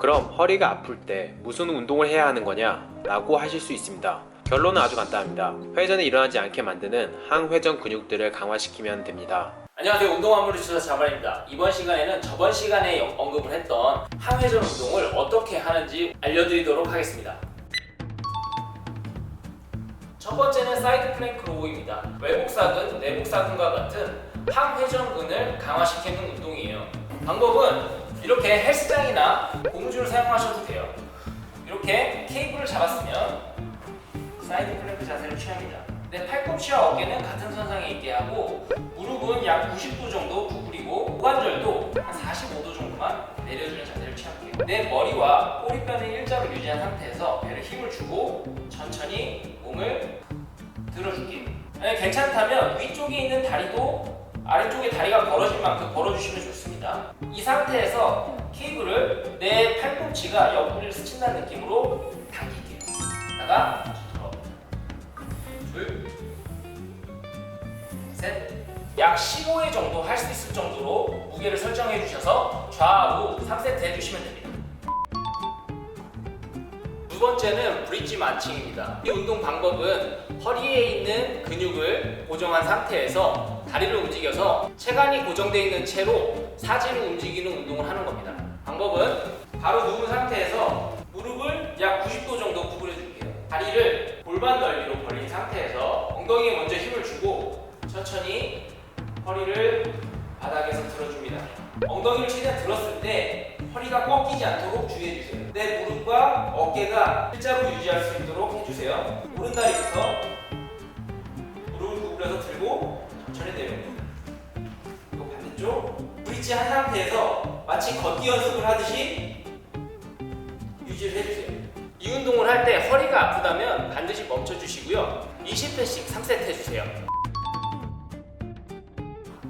그럼 허리가 아플 때 무슨 운동을 해야 하는 거냐? 라고 하실 수 있습니다. 결론은 아주 간단합니다. 회전이 일어나지 않게 만드는 항회전 근육들을 강화시키면 됩니다. 안녕하세요 운동화물을 주셔서 자발입니다 이번 시간에는 저번 시간에 영- 언급을 했던 항회전 운동을 어떻게 하는지 알려드리도록 하겠습니다 첫 번째는 사이드 플랭크 로우입니다 외복사근, 내복사근과 같은 항회전근을 강화시키는 운동이에요 방법은 이렇게 헬스장이나 고무줄을 사용하셔도 돼요 이렇게 케이블을 잡았으면 사이드 플랭크 자세를 취합니다 내 팔꿈치와 어깨는 같은 선상에 있게 하고 무릎은 약 90도 정도 구부리고 고관절도 한 45도 정도만 내려주는 자세를 취할게요. 내 머리와 꼬리뼈는 일자로 유지한 상태에서 배를 힘을 주고 천천히 몸을 들어줄게요. 만약 괜찮다면 위쪽에 있는 다리도 아래쪽에 다리가 벌어질 만큼 벌어주시면 좋습니다. 이 상태에서 케이블을 내 팔꿈치가 옆구리를 스친다는 느낌으로 당길게요. 다가 둘, 셋, 약 15회 정도 할 수 있을 정도로 무게를 설정해 주셔서 좌우 3세트 해주시면 됩니다. 두 번째는 브릿지 마칭입니다. 이 운동 방법은 허리에 있는 근육을 고정한 상태에서 다리를 움직여서 체간이 고정되어 있는 채로 사지를 움직이는 운동을 하는 겁니다. 방법은 바로 누운 상태에서 무릎을 약 90도 정도 구부려 줄게요. 다리를 골반 넓이로 벌린 상태에서 엉덩이에 먼저 힘을 주고 천천히 허리를 바닥에서 들어줍니다. 엉덩이를 최대한 들었을 때 허리가 꺾이지 않도록 주의해 주세요. 내 무릎과 어깨가 일자로 유지할 수 있도록 해주세요. 오른다리부터 무릎을 구부려서 들고 천천히 내려옵니다. 그리고 반대쪽 브릿지 한 상태에서 마치 걷기 연습을 하듯이 유지를 해주세요. 이 운동을 할 때 허리가 아프다면 반드시 멈춰주시고요. 20회씩 3세트 해주세요.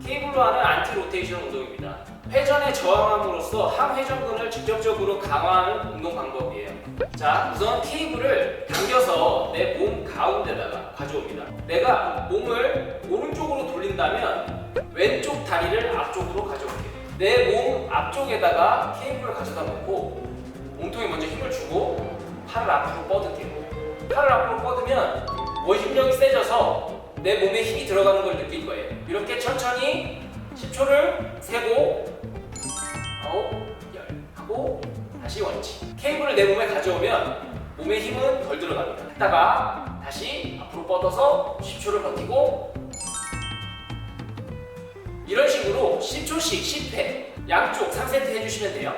케이블로 하는 안티 로테이션 운동입니다. 회전에 저항함으로써 항회전근을 직접적으로 강화하는 운동 방법이에요. 자, 우선 케이블을 당겨서 내 몸 가운데다가 가져옵니다. 내가 몸을 오른쪽으로 돌린다면 왼쪽 다리를 앞쪽으로 가져올게요. 내 몸 앞쪽에다가 케이블을 가져다 놓고 몸통에 먼저 힘을 주고 팔을 앞으로 뻗을게요. 팔을 앞으로 뻗으면 원심력이 세져서 내 몸에 힘이 들어가는 걸 느낄 거예요. 이렇게 천천히 10초를 세고 원치. 케이블을 내 몸에 가져오면 몸의 힘은 덜 들어갑니다. 했다가 다시 앞으로 뻗어서 10초를 버티고 이런 식으로 10초씩 10회 양쪽 3세트 해주시면 돼요.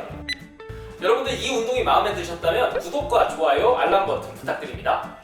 여러분들 이 운동이 마음에 드셨다면 구독과 좋아요, 알람 버튼 부탁드립니다.